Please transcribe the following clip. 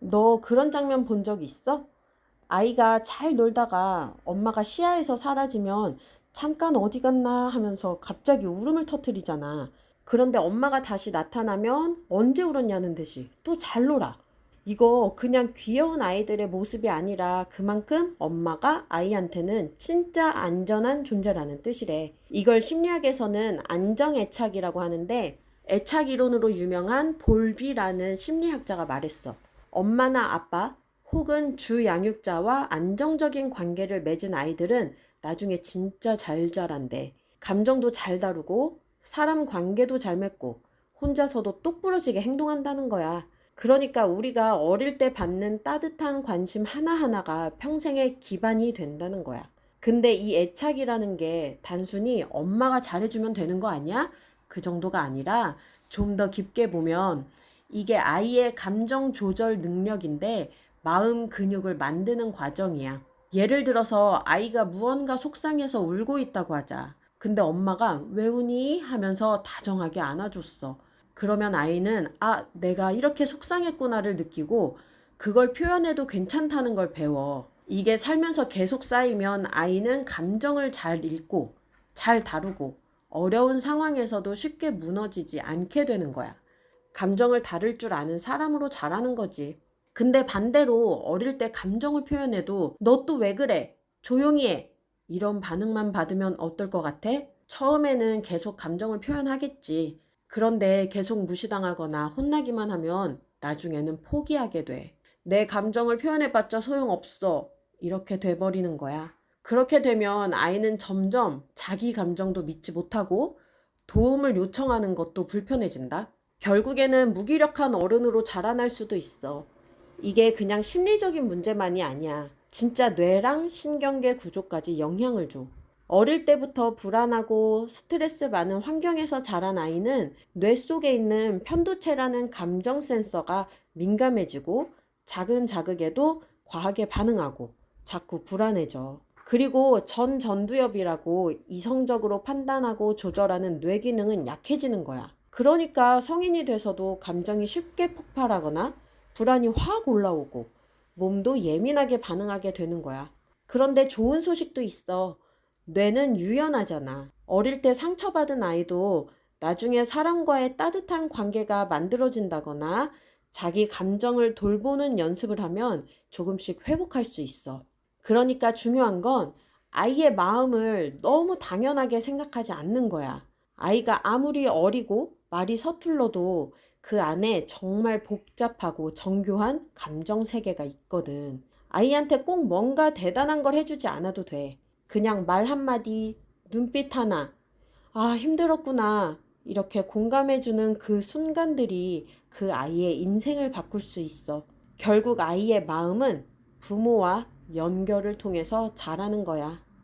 너 그런 장면 본 적 있어? 아이가 잘 놀다가 엄마가 시야에서 사라지면 잠깐 어디 갔나 하면서 갑자기 울음을 터뜨리잖아. 그런데 엄마가 다시 나타나면 언제 울었냐는 듯이 또 잘 놀아. 이거 그냥 귀여운 아이들의 모습이 아니라 그만큼 엄마가 아이한테는 진짜 안전한 존재라는 뜻이래. 이걸 심리학에서는 안정애착이라고 하는데 애착 이론으로 유명한 볼비라는 심리학자가 말했어. 엄마나 아빠 혹은 주 양육자와 안정적인 관계를 맺은 아이들은 나중에 진짜 잘 자란대. 감정도 잘 다루고 사람 관계도 잘 맺고 혼자서도 똑부러지게 행동한다는 거야. 그러니까 우리가 어릴 때 받는 따뜻한 관심 하나하나가 평생의 기반이 된다는 거야. 근데 이 애착이라는 게 단순히 엄마가 잘해주면 되는 거 아니야? 그 정도가 아니라 좀 더 깊게 보면 이게 아이의 감정 조절 능력인데 마음 근육을 만드는 과정이야. 예를 들어서 아이가 무언가 속상해서 울고 있다고 하자. 근데 엄마가 왜 우니? 하면서 다정하게 안아줬어. 그러면 아이는 아, 내가 이렇게 속상했구나를 느끼고 그걸 표현해도 괜찮다는 걸 배워. 이게 살면서 계속 쌓이면 아이는 감정을 잘 읽고 잘 다루고 어려운 상황에서도 쉽게 무너지지 않게 되는 거야. 감정을 다룰 줄 아는 사람으로 자라는 거지. 근데 반대로 어릴 때 감정을 표현해도 너 또 왜 그래? 조용히 해. 이런 반응만 받으면 어떨 것 같아? 처음에는 계속 감정을 표현하겠지. 그런데 계속 무시당하거나 혼나기만 하면 나중에는 포기하게 돼. 내 감정을 표현해봤자 소용없어. 이렇게 돼버리는 거야. 그렇게 되면 아이는 점점 자기 감정도 믿지 못하고 도움을 요청하는 것도 불편해진다. 결국에는 무기력한 어른으로 자라날 수도 있어. 이게 그냥 심리적인 문제만이 아니야. 진짜 뇌랑 신경계 구조까지 영향을 줘. 어릴 때부터 불안하고 스트레스 많은 환경에서 자란 아이는 뇌 속에 있는 편도체라는 감정 센서가 민감해지고 작은 자극에도 과하게 반응하고 자꾸 불안해져. 그리고 전 전두엽이라고 이성적으로 판단하고 조절하는 뇌 기능은 약해지는 거야. 그러니까 성인이 돼서도 감정이 쉽게 폭발하거나 불안이 확 올라오고 몸도 예민하게 반응하게 되는 거야. 그런데 좋은 소식도 있어. 뇌는 유연하잖아. 어릴 때 상처받은 아이도 나중에 사람과의 따뜻한 관계가 만들어진다거나 자기 감정을 돌보는 연습을 하면 조금씩 회복할 수 있어. 그러니까 중요한 건 아이의 마음을 너무 당연하게 생각하지 않는 거야. 아이가 아무리 어리고 말이 서툴러도 그 안에 정말 복잡하고 정교한 감정 세계가 있거든. 아이한테 꼭 뭔가 대단한 걸 해주지 않아도 돼. 그냥 말 한마디, 눈빛 하나, 아, 힘들었구나. 이렇게 공감해주는 그 순간들이 그 아이의 인생을 바꿀 수 있어. 결국 아이의 마음은 부모와 연결을 통해서 자라는 거야.